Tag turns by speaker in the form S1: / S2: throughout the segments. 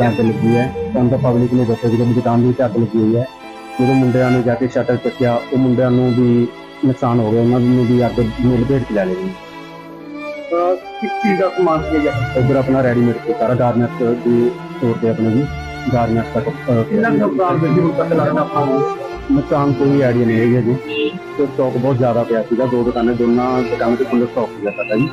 S1: ਅੱਗ ਲੱਗੀ ਹੈ ਸਾਨੂੰ ਤਾਂ ਪਬਲਿਕ ਨੇ ਦੱਸਿਆ ਕਿ ਵੀ ਦੁਕਾਨ ਦੀ ਵਿੱਚ ਅੱਗ ਲੱਗੀ ਹੋਈ ਹੈ ਜਦੋਂ ਮੁੰਡਿਆਂ ਨੇ ਜਾ ਕੇ ਸ਼ਟਰ ਚੱਕਿਆ ਉਹ ਮੁੰਡਿਆਂ ਨੂੰ ਵੀ ਨੁਕਸਾਨ ਹੋ ਗਿਆ ਉਹਨਾਂ ਨੂੰ ਵੀ ਅੱਗ ਨੂੰ ਲਪੇਟ ਚ ਲੈ ਲਈ
S2: ਕਿਸ ਚੀਜ਼ ਦਾ ਸਮਾਨ ਸੀ ਜੀ
S1: ਉਧਰ ਆਪਣਾ ਰੈਡੀਮੇਡ ਤੇ ਸਾਰਾ ਗਾਰਮੈਂਟਸ ਦੀ ਸਟੋਰ ਤੇ ਆਪਣੇ ਜੀ ਗਾਰਮੈਂਟਸ ਤੱਕ ਅਹ,
S2: ਕਿੰਨਾ ਕੁ ਨੁਕਸਾਨ ਦੇ ਹੁਣ ਤੱਕ ਲੱਗਦਾ ਆਪਾਂ ਨੂੰ
S1: ਨੁਕਸਾਨ ਕੋਈ ਆਈਡੀਆ ਨਹੀਂ ਹੈਗਾ ਜੀ ਤੇ ਸਟਾਕ ਬਹੁਤ ਜ਼ਿਆਦਾ ਪਿਆ ਸੀਗਾ ਦੋ ਦੁਕਾਨਾਂ ਦੋਨਾਂ ਦੁਕਾਨਾਂ ਤੇ ਫੁੱਲ ਸਟਾਕ ਸੀਗਾ ਸਾਡਾ ਜੀ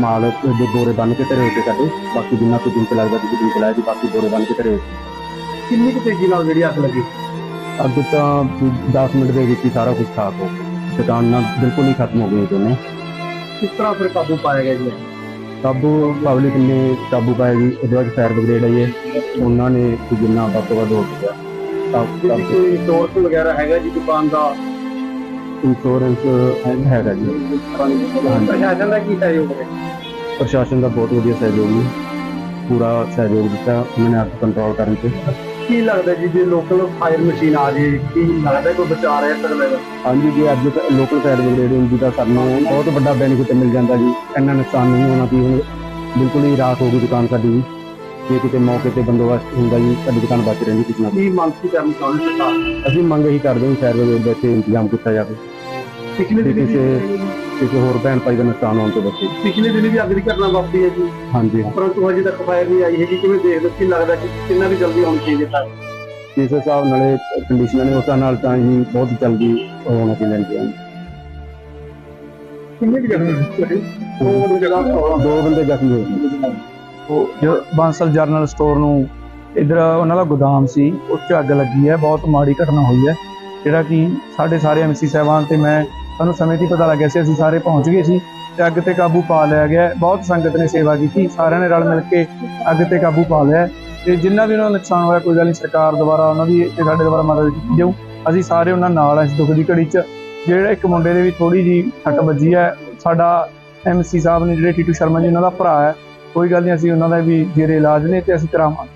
S1: ਮਾਲ ਦੇ ਬੋਰੇ ਬੰਨ ਕੇ ਧਰੇ ਹੋਏ ਸੀ ਸਾਡੇ ਬਾਕੀ ਜਿੰਨਾ ਕੁ ਦਿਨ ਚ ਲੱਗਦਾ ਸੀ ਦਿਨ ਚ ਲਾਇਆ ਜੀ ਬਾਕੀ ਬੋਰੇ ਬੰਨ ਕੇ ਧਰੇ ਹੋਏ ਸੀ
S2: ਕਿੰਨੀ ਕੁ ਤੇਜ਼ੀ ਨਾਲ ਜਿਹੜੀ ਅੱਗ ਲੱਗੀ
S1: ਅੱਗ ਤਾਂ 10 ਮਿੰਟ ਦੇ ਵਿੱਚ ਹੀ ਸਾਰਾ ਕੁਝ ਸਾਫ਼ ਹੋ ਗਿਆ ਦੁਕਾਨਾਂ ਬਿਲਕੁਲ ਹੀ ਖਤਮ ਹੋ ਗਈਆਂ ਦੋਨੇ
S2: ਕਿਸ ਤਰ੍ਹਾਂ ਫਿਰ ਕਾਬੂ ਪਾਇਆ ਗਿਆ ਜੀ
S1: ਕਾਬੂ ਪਬਲਿਕ ਨੇ ਕਾਬੂ ਪਾਇਆ ਜੀ? ਉਹਦੇ ਬਾਅਦ ਫਾਇਰ ਬ੍ਰਿਗੇਡ ਆਈ ਹੈ। ਉਹਨਾਂ ਨੇ ਵੀ ਜਿੰਨਾ ਵੱਧ ਤੋਂ ਵੱਧ ਹੋ ਸਕਿਆ।
S2: ਜਿਹਦੀ ਕੋਈ ਇੰਸ਼ੋਰੈਂਸ ਵਗੈਰਾ ਹੈਗਾ ਜੀ ਦੁਕਾਨ ਦਾ?
S1: ਇੰਸ਼ੋਰੈਂਸ ਹੈਗਾ ਜੀ।
S2: ਪ੍ਰਸ਼ਾਸਨ ਦਾ ਕੀ ਸਹਿਯੋਗ ਹੈ?
S1: ਪ੍ਰਸ਼ਾਸਨ ਦਾ ਬਹੁਤ ਵਧੀਆ ਸਹਿਯੋਗ ਜੀ। ਪੂਰਾ ਸਹਿਯੋਗ ਦਿੱਤਾ। ਉਹਨਾਂ ਨੇ ਅੱਗ ਕੰਟਰੋਲ ਕਰਨ 'ਚ
S2: ਕੀ ਲੱਗਦਾ ਜੀ ਜੇ ਲੋਕਲ ਫਾਇਰ ਮਸ਼ੀਨ ਆ ਜੇ ਕੀ ਲੱਗਦਾ ਕੋਈ ਬਚਾ ਰਿਹਾ ਸਕਦਾ ਹੈ
S1: ਹਾਂਜੀ ਜੇ ਅੱਜ ਲੋਕਲ ਫਾਇਰ ਬ੍ਰਿਗੇਡ ਹੁੰਦੀ ਤਾਂ ਸਾਨੂੰ ਬਹੁਤ ਵੱਡਾ ਬੈਨੀਫਿਟ ਮਿਲ ਜਾਂਦਾ ਜੀ। ਇੰਨਾ ਨੁਕਸਾਨ ਨਹੀਂ ਹੋਣਾ ਸੀ ਹੁਣ ਬਿਲਕੁਲ ਹੀ ਰਾਖ ਹੋ ਗਈ ਦੁਕਾਨ ਸਾਡੀ ਜੀ ਜੇ ਕਿਤੇ ਮੌਕੇ ਤੇ ਬੰਦੋਬਸਤ ਹੁੰਦਾ ਜੀ ਸਾਡੀ ਦੁਕਾਨ ਬਚ ਰਹਿੰਦੀ ਕਿਸੇ ਨਾ
S2: ਕੀ ਮੰਗ ਕੀ ਕਰਨੀ ਚਾਹੁੰਦੇ ਸਰਕਾਰ?
S1: ਅਸੀਂ ਮੰਗ ਇਹੀ ਕਰਦੇ ਹਾਂ ਫਾਇਰ ਬ੍ਰਿਗੇਡ ਦਾ ਇੱਥੇ ਇੰਤਜ਼ਾਮ ਕੀਤਾ ਜਾਵੇ।
S2: ਪਿਛਲੇ ਦਿਨ
S1: ਕਿਸੇ
S2: ਵੀ
S1: ਕਿਸੇ ਹੋਰ ਭੈਣ ਭਾਈ ਦਾ ਨੁਕਸਾਨ ਹੋਣ ਤੋਂ ਬਚੇ।
S2: ਪਿਛਲੇ ਦਿਨ ਵੀ ਅੱਗ ਦੀ ਘਟਨਾ ਵਾਪਰੀ ਹੈ ਜੀ।
S1: ਹਾਂਜੀ।
S2: ਪਰੰਤੂ ਹਜੇ ਤੱਕ ਫਾਇਰ ਨਹੀਂ ਆਈ ਹੈਗੀ ਕਿਵੇਂ ਦੇਖਦੇ ਹੋ? ਕੀ ਲੱਗਦਾ ਕਿ ਕਿੰਨਾ ਵੀ ਜਲਦੀ ਹੋਣੀ ਚਾਹੀਦੀ ਹੈ
S1: ਇਸ ਹਿਸਾਬ ਨਾਲੇ ਕੰਡੀਸ਼ਨਾਂ ਨੇ ਉਸ ਹਿਸਾਬ ਨਾਲ ਤਾਂ ਜੀ ਬਹੁਤ ਜਲਦੀ ਹੋਣਾ ਚਾਹੀਦਾ ਇੰਤਜ਼ਾਮ
S2: ਕਿੰਨੇ ਵੀ ਤੁਹਾਡੀ ਉਹ ਜਗ੍ਹਾ
S1: ਦੋ ਬੰਦੇ ਜ਼ਖਮੀ ਹੋਏ
S3: ਉਹ ਜੋ ਬਾਂਸਲ ਜਰਨਲ ਸਟੋਰ ਨੂੰ ਇਧਰ ਉਹਨਾਂ ਦਾ ਗੋਦਾਮ ਸੀ 'ਚ ਅੱਗ ਲੱਗੀ ਹੈ ਬਹੁਤ ਮਾੜੀ ਘਟਨਾ ਹੋਈ ਹੈ। ਜਿਹੜਾ ਕਿ ਸਾਡੇ ਸਾਰੇ ਐਮਸੀ ਸਾਹਿਬਾਨ ਤੇ ਮੈਂ ਸਾਨੂੰ ਸਮੇਂ ਦੀ ਪਤਾ ਲੱਗਿਆ ਸੀ, ਅਸੀਂ ਸਾਰੇ ਪਹੁੰਚ ਗਏ ਸੀ ਤੇ ਅੱਗ ਤੇ ਕਾਬੂ ਪਾ ਲਿਆ ਗਿਆ। ਬਹੁਤ ਸੰਗਤ ਨੇ ਸੇਵਾ ਕੀਤੀ, ਸਾਰਿਆਂ ਨੇ ਰਲ ਮਿਲ ਕੇ ਅੱਗ ਤੇ ਕਾਬੂ ਪਾ ਲਿਆ। ਹੈ। ਤੇ ਜਿੰਨਾ ਵੀ ਉਹਨਾਂ ਨੂੰ ਨੁਕਸਾਨ ਹੋਇਆ, ਕੋਈ ਗੱਲ ਨਹੀਂ, ਸਰਕਾਰ ਦੁਆਰਾ ਉਹਨਾਂ ਦੀ ਤੇ ਸਾਡੇ ਦੁਆਰਾ ਮਦਦ ਕੀਤੀ ਜਾਊ। ਅਸੀਂ ਸਾਰੇ ਉਹਨਾਂ ਨਾਲ ਹਾਂ ਇਸ ਦੁੱਖ ਦੀ ਘੜੀ 'ਚ। ਜਿਹੜਾ ਇੱਕ ਮੁੰਡੇ ਦੇ ਵੀ ਥੋੜੀ ਜੀ ਸੱਟ ਵੱਜੀ ਹੈ, ਸਾਡਾ ਐਮਸੀ ਸਾਹਿਬ ਨੇ, ਜਿਹੜੇ ਟੀਟੂ ਸ਼ਰਮਾ ਜੀ, ਉਹਨਾਂ ਦਾ ਭਰਾ ਹੈ। ਕੋਈ ਗੱਲ ਨਹੀਂ, ਅਸੀਂ ਉਹਨਾਂ ਦਾ ਵੀ ਜਿਹੜੇ ਇਲਾਜ ਨੇ ਤੇ ਅਸੀਂ ਕਰਾਵਾਂਗੇ।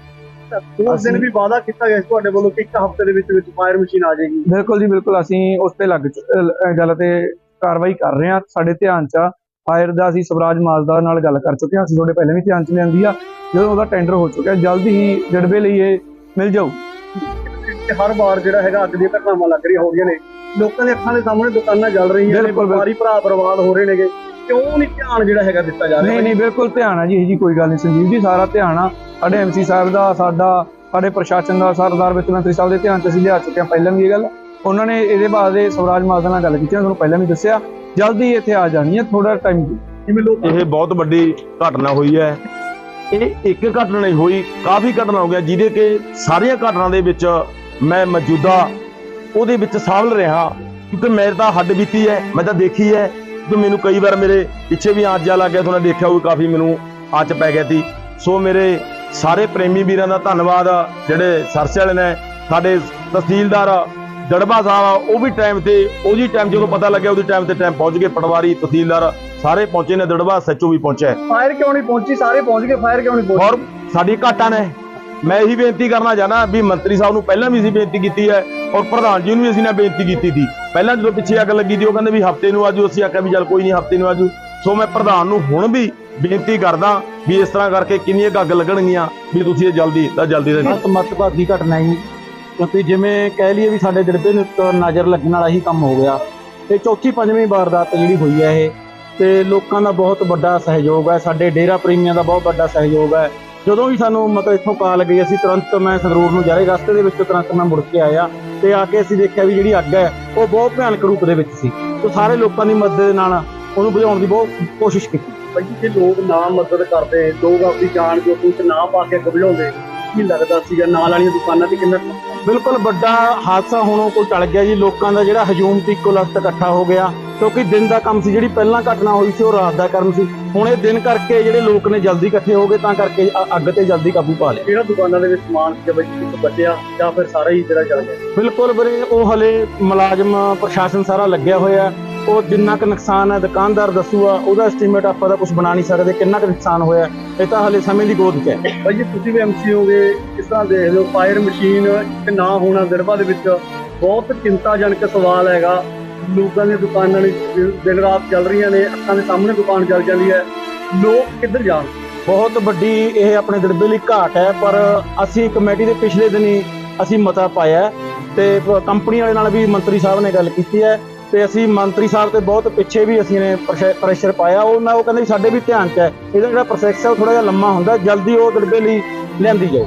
S2: ਉਸ ਦਿਨ ਵੀ ਵਾਅਦਾ ਕੀਤਾ ਗਿਆ ਸੀ ਤੁਹਾਡੇ ਵੱਲੋਂ ਕਿ ਇੱਕ ਹਫ਼ਤੇ ਦੇ ਵਿੱਚ ਵਿੱਚ ਫਾਇਰ ਮਸ਼ੀਨ ਆ ਜਾਏਗੀ।
S3: ਬਿਲਕੁਲ ਜੀ ਬਿਲਕੁਲ। ਅਸੀਂ ਉਸ ਤੇ ਲੱਗ ਗੱਲ ਤੇ ਕਾਰਵਾਈ ਕਰ ਰਹੇ ਹਾਂ। ਸਾਡੇ ਧਿਆਨ ਚ ਆ ਫਾਇਰ ਦਾ ਅਸੀਂ ਸਵਰਾਜ ਮਾਜਦਾ ਨਾਲ ਗੱਲ ਕਰ ਚੁੱਕੇ ਹਾਂ। ਅਸੀਂ ਤੁਹਾਡੇ ਪਹਿਲਾਂ ਵੀ ਧਿਆਨ ਚ ਲਿਆਂਦੀ ਆ। ਜਦੋਂ ਉਹਦਾ ਟੈਂਡਰ ਹੋ ਚੁੱਕਿਆ ਜਲਦੀ ਹੀ ਜੜਵੇ ਲਈ ਇਹ ਮਿਲ ਜਾਊ।
S2: ਹਰ ਵਾਰ ਜਿਹੜਾ ਹੈਗਾ ਅੱਗ ਦੀਆਂ ਘਟਨਾਵਾਂ ਲੱਗ ਰਹੀਆਂ ਹੋ ਰਹੀਆਂ ਨੇ। ਲੋਕਾਂ ਦੇ ਅੱਖਾਂ ਦੇ ਸਾਹਮਣੇ ਦੁਕਾਨਾਂ ਜਲ ਰਹੀਆਂ ਨੇ। ਵਪਾਰੀ ਭਰਾ ਬਰਬਾਦ ਹੋ ਰਹੇ ਨੇਗੇ। ਕਿਉਂ ਨਹੀਂ ਧਿਆਨ ਜਿਹੜਾ ਹੈਗਾ ਦਿੱਤਾ ਜਾ ਰਿਹਾ
S3: ਨਹੀਂ ਨਹੀਂ ਬਿਲਕੁਲ ਧਿਆਨ ਆ ਜੀ ਇਹ ਜੀ ਕੋਈ ਗੱਲ ਨਹੀਂ ਸੰਜੀਵ ਜੀ ਸਾਰਾ ਧਿਆਨ ਆ। ਸਾਡੇ ਐਮਸੀ ਸਾਹਿਬ ਦਾ ਸਾਡਾ ਸਾਡੇ ਪ੍ਰਸ਼ਾਸਨ ਦਾ ਸਰਦਾਰ ਵਿੱਤ ਮੰਤਰੀ ਸਾਹਿਬ ਦੇ ਧਿਆਨ ਚ ਅਸੀਂ ਲਿਆ ਚੁੱਕੇ ਹਾਂ ਪਹਿਲਾਂ ਵੀ ਇਹ ਗੱਲ। ਉਹਨਾਂ ਨੇ ਇਹਦੇ ਬਾਰੇ ਸਵਰਾਜ ਮਾਜਦਾ ਨਾਲ ਗੱਲ ਕੀਤੀ ਆ, ਤੁਹਾਨੂੰ ਪਹਿਲਾਂ ਵੀ ਦੱਸਿਆ। ਜਲਦੀ ਇੱਥੇ ਆ ਜਾਣੀ ਹੈ ਥੋੜਾ ਟਾਈਮ
S2: ਜਿਵੇਂ ਲੋਕ
S4: ਇਹ ਬਹੁਤ ਵੱਡੀ ਘਟਨਾ ਹੋਈ ਹੈ। ਇਹ ਇੱਕ ਘਟਨਾ ਨਹੀਂ ਹੋਈ ਕਾਫੀ ਘਟਨਾ ਹੋ ਗਿਆ ਜਿਹਦੇ ਕਿ ਸਾਰੀਆਂ ਘਟਨਾ ਦੇ ਵਿੱਚ ਮੈਂ ਮੌਜੂਦਾ ਉਹਦੇ ਵਿੱਚ ਸ਼ਾਮਲ ਰਿਹਾ। ਕਿਉਂਕਿ ਮੇਰੇ ਤਾਂ ਹੱਡ ਬੀਤੀ ਹੈ ਮੈਂ ਤਾਂ ਦੇਖੀ ਹੈ। ਕਿ ਮੈਨੂੰ ਕਈ ਵਾਰ ਮੇਰੇ ਪਿੱਛੇ ਵੀ ਆਂਚ ਜਾ ਲੱਗ ਗਿਆ ਤੁਹਾਨੂੰ ਦੇਖਿਆ ਹੋਊ ਕਾਫੀ ਮੈਨੂੰ ਆਂਚ ਪੈ ਗਿਆ ਸੀ। ਸੋ ਮੇਰੇ ਸਾਰੇ ਪ੍ਰੇਮੀ ਵੀਰਾਂ ਦਾ ਧੰਨਵਾਦ ਜਿਹੜੇ ਸਰਸੇ ਵਾਲੇ ਨੇ ਸਾਡੇ ਤਹਿਸੀਲਦਾਰ ਦੜਬਾ ਸਾਹਿਬ ਆ, ਉਹ ਵੀ ਟਾਈਮ ਤੇ ਉਹਦੀ ਟਾਈਮ ਜਦੋਂ ਪਤਾ ਲੱਗਿਆ ਉਹਦੀ ਟਾਈਮ ਤੇ ਟਾਈਮ ਪਹੁੰਚ ਗਏ ਪਟਵਾਰੀ ਤਹਿਸੀਲਦਾਰ ਸਾਰੇ ਪਹੁੰਚੇ ਨੇ ਦੜਬਾ ਸੱਚੋ ਵੀ ਪਹੁੰਚਿਆ।
S2: ਫਾਇਰ ਕਿਉਂ ਨਹੀਂ ਪਹੁੰਚੀ? ਸਾਰੇ ਪਹੁੰਚ ਗਏ ਫਾਇਰ ਕਿਉਂ ਨਹੀਂ ਪਹੁੰਚੀ?
S4: ਔਰ ਸਾਡੀ ਘਾਟਾਂ ਨੇ। ਮੈਂ ਇਹੀ ਬੇਨਤੀ ਕਰਨਾ ਚਾਹਨਾ ਵੀ ਮੰਤਰੀ ਸਾਹਿਬ ਨੂੰ ਪਹਿਲਾਂ ਵੀ ਅਸੀਂ ਬੇਨਤੀ ਕੀਤੀ ਹੈ ਔਰ ਪ੍ਰਧਾਨ ਜੀ ਨੂੰ ਵੀ ਅਸੀਂ ਨੇ ਬੇਨਤੀ ਕੀਤੀ ਸੀ। ਪਹਿਲਾਂ ਜਦੋਂ ਪਿੱਛੇ ਅੱਗ ਲੱਗੀ ਸੀ, ਉਹ ਕਹਿੰਦੇ ਵੀ ਹਫ਼ਤੇ ਨੂੰ ਆਜੂ, ਅਸੀਂ ਆਖਿਆ ਵੀ ਚੱਲ ਕੋਈ ਨਹੀਂ, ਹਫ਼ਤੇ ਨੂੰ ਆਜੂ। ਸੋ ਮੈਂ ਪ੍ਰਧਾਨ ਨੂੰ ਹੁਣ ਵੀ ਬੇਨਤੀ ਕਰਦਾ ਵੀ ਇਸ ਤਰ੍ਹਾਂ ਕਰਕੇ ਕਿੰਨੀਆਂ ਕੁ ਅੱਗ ਲੱਗਣਗੀਆਂ, ਵੀ ਤੁਸੀਂ ਇਹ ਜਲਦੀ ਤਾਂ ਜਲਦੀ ਦਾ
S3: ਬਹੁਤ ਮਤਭਾਗੀ ਘਟਨਾ ਹੀ ਕਿਉਂਕਿ ਜਿਵੇਂ ਕਹਿ ਲਈਏ ਵੀ ਸਾਡੇ ਦਿਰਬੇ ਨੂੰ ਨਜ਼ਰ ਲੱਗਣ ਵਾਲਾ ਹੀ ਕੰਮ ਹੋ ਗਿਆ। ਤੇ ਚੌਥੀ, ਪੰਜਵੀਂ ਵਾਰਦਾਤ ਜਿਹੜੀ ਹੋਈ ਹੈ ਇਹ, ਤੇ ਲੋਕਾਂ ਦਾ ਬਹੁਤ ਵੱਡਾ ਸਹਿਯੋਗ ਹੈ, ਸਾਡੇ ਡੇਰਾ ਪ੍ਰੇਮੀਆਂ ਦਾ ਬਹੁਤ ਵੱਡਾ ਸਹਿਯੋਗ ਹੈ। ਜਦੋਂ ਵੀ ਸਾਨੂੰ ਮਤਲਬ ਇੱਥੋਂ ਕਾਲ ਗਈ ਅਸੀਂ ਤੁਰੰਤ ਮੈਂ ਸੰਗਰੂਰ ਨੂੰ ਜਾ ਰਹੇ ਰਸਤੇ ਦੇ ਵਿੱਚ ਤੁਰੰਤ ਮੈਂ ਮੁੜ ਕੇ ਆਇਆ ਤੇ ਆ ਕੇ ਅਸੀਂ ਦੇਖਿਆ ਵੀ ਜਿਹੜੀ ਅੱਗ ਹੈ ਉਹ ਬਹੁਤ ਭਿਆਨਕ ਰੂਪ ਦੇ ਵਿੱਚ ਸੀ। ਤੇ ਸਾਰੇ ਲੋਕਾਂ ਦੀ ਮਦਦ ਦੇ ਨਾਲ ਉਹਨੂੰ ਬੁਝਾਉਣ ਦੀ ਬਹੁਤ ਕੋਸ਼ਿਸ਼ ਕੀਤੀ।
S2: ਭਾਈ ਜੇ ਲੋਕ ਨਾ ਮਦਦ ਕਰਦੇ ਲੋਕ ਆਪਣੀ ਜਾਨ ਜੋਖਮ ਚ ਨਾ ਪਾ ਕੇ ਬੁਝਾਉਂਦੇ ਕੀ ਲੱਗਦਾ ਸੀਗਾ ਨਾਲ ਵਾਲੀਆਂ ਦੁਕਾਨਾਂ ਤੇ ਕਿੰਨਾ
S3: ਬਿਲਕੁਲ ਵੱਡਾ ਹਾਦਸਾ ਹੁਣ ਕੋਈ ਟਲ ਗਿਆ ਜੀ। ਲੋਕਾਂ ਦਾ ਜਿਹੜਾ ਹਜੂਮ ਤੇ ਇੱਕੋ ਲਖਤ ਇਕੱਠਾ ਹੋ ਗਿਆ। ਕਿਉਂਕਿ ਦਿਨ ਦਾ ਕੰਮ ਸੀ ਜਿਹੜੀ ਪਹਿਲਾਂ ਘਟਨਾ ਹੋਈ ਸੀ ਉਹ ਰਾਤ ਦਾ ਕੰਮ ਸੀ। ਹੁਣ ਇਹ ਦਿਨ ਕਰਕੇ ਜਿਹੜੇ ਲੋਕ ਨੇ ਜਲਦੀ ਇਕੱਠੇ ਹੋ ਗਏ ਤਾਂ ਕਰਕੇ ਅ- ਅੱਗ ਤੇ ਜਲਦੀ ਕਾਬੂ ਪਾ ਲਿਆ।
S2: ਕਿਹੜਾ ਦੁਕਾਨਾਂ ਦੇ ਵਿੱਚ ਸਮਾਨ ਸੀ ਬਈ ਇੱਕ ਬਚਿਆ ਜਾਂ ਫਿਰ ਸਾਰਾ ਹੀ ਜਿਹੜਾ ਜਲ ਗਿਆ?
S3: ਬਿਲਕੁਲ ਵੀਰੇ ਉਹ ਹਲੇ ਮੁਲਾਜ਼ਮ ਪ੍ਰਸ਼ਾਸਨ ਸਾਰਾ ਲੱਗਿਆ ਹੋਇਆ ਉਹ ਜਿੰਨਾ ਕੁ ਨੁਕਸਾਨ ਹੈ ਦੁਕਾਨਦਾਰ ਦੱਸੂਗਾ ਉਹਦਾ ਐਸਟੀਮੇਟ ਆਪਾਂ ਤਾਂ ਕੁਝ ਬਣਾ ਨਹੀਂ ਸਕਦੇ ਕਿੰਨਾ ਕੁ ਨੁਕਸਾਨ ਹੋਇਆ ਇਹ ਤਾਂ ਹਲੇ ਸਮੇਂ ਦੀ ਗੋਦ 'ਚ ਹੈ।
S2: ਭਾਈ ਜੀ ਤੁਸੀਂ ਵੀ ਐਮਸੀ ਹੋਗੇ ਕਿਸ ਤਰ੍ਹਾਂ ਦੇਖਦੇ ਹੋ ਫਾਇਰ ਮਸ਼ੀਨ ਇੱਕ ਨਾ ਹੋਣਾ ਦਿੜਬਾ ਦੇ ਵਿੱਚ ਬਹੁਤ ਚਿੰਤਾਜਨਕ ਸਵਾਲ ਹੈਗਾ। ਲੋਕਾਂ ਦੀਆਂ ਦੁਕਾਨਾਂ ਨੇ ਦਿਨ- ਰਾਤ ਚੱਲ ਰਹੀਆਂ ਨੇ, ਅੱਖਾਂ ਦੇ ਸਾਹਮਣੇ ਦੁਕਾਨ ਚੱਲ ਜਾਂਦੀ ਹੈ। ਲੋਕ ਕਿੱਧਰ ਜਾਣ?
S3: ਬਹੁਤ ਵੱਡੀ ਇਹ ਆਪਣੇ ਦੜਬੇ ਲਈ ਘਾਟ ਹੈ, ਪਰ ਅਸੀਂ ਕਮੇਟੀ ਦੇ ਪਿਛਲੇ ਦਿਨੀ ਅਸੀਂ ਮਤਾ ਪਾਇਆ ਹੈ ਤੇ ਕੰਪਨੀ ਵਾਲੇ ਨਾਲ ਵੀ ਮੰਤਰੀ ਸਾਹਿਬ ਨੇ ਗੱਲ ਕੀਤੀ ਹੈ ਤੇ ਅਸੀਂ ਮੰਤਰੀ ਸਾਹਿਬ ਤੇ ਬਹੁਤ ਪਿੱਛੇ ਵੀ ਅਸੀਂ ਨੇ ਪ੍ਰੈਸ਼ਰ ਪਾਇਆ। ਉਹ ਨਾ ਉਹ ਕਹਿੰਦੇ ਸਾਡੇ ਵੀ ਧਿਆਨ 'ਚ ਹੈ। ਇਹਦਾ ਜਿਹੜਾ ਪ੍ਰੋਸੈਸ ਹੈ ਉਹ ਥੋੜਾ ਜਿਹਾ ਲੰਮਾ ਹੁੰਦਾ, ਜਲਦੀ ਉਹ ਦੜਬੇ ਲਈ ਲਿਆਂਦੀ ਜਾਊ